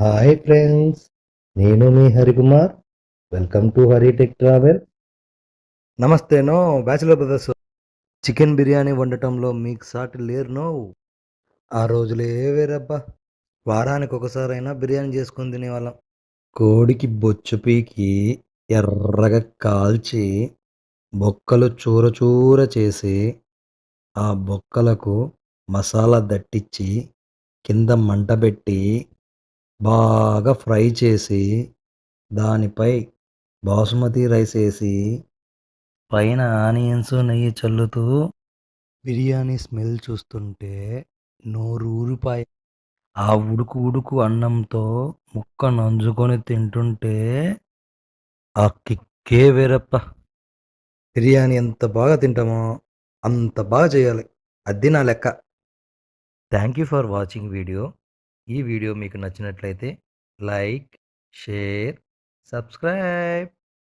Hi friends నేను మీ Harikumar. Welcome to Haritech travel నమస్తేనో bachelor brothers chicken biryani వండటంలో మీకు సాటి లేరు నో ఆ రోజులే వేరబ్బా. వారానికి ఒకసారైనా బిర్యానీ చేసుకొని తినేవాళ్ళం. కోడికి బొచ్చు పీకి ఎర్రగా కాల్చి బొక్కలు చూర చూర చేసి ఆ బొక్కలకు మసాలా దట్టించి కింద మంట పెట్టి బాగా ఫ్రై చేసి దానిపై బాసుమతి రైస్ వేసి పైన ఆనియన్స్ నెయ్యి చల్లుతూ బిర్యానీ స్మెల్ చూస్తుంటే నోరూరిపాయ ఆ ఉడుకు ఉడుకు అన్నంతో ముక్క నంజుకొని తింటుంటే ఆ కిక్కే వేరప్ప. బిర్యానీ ఎంత బాగా తింటామో అంత బాగా చేయాలి. అది నా లెక్క. Thank you for watching video. ఈ వీడియో మీకు నచ్చినట్లయితే లైక్ షేర్ సబ్స్క్రైబ్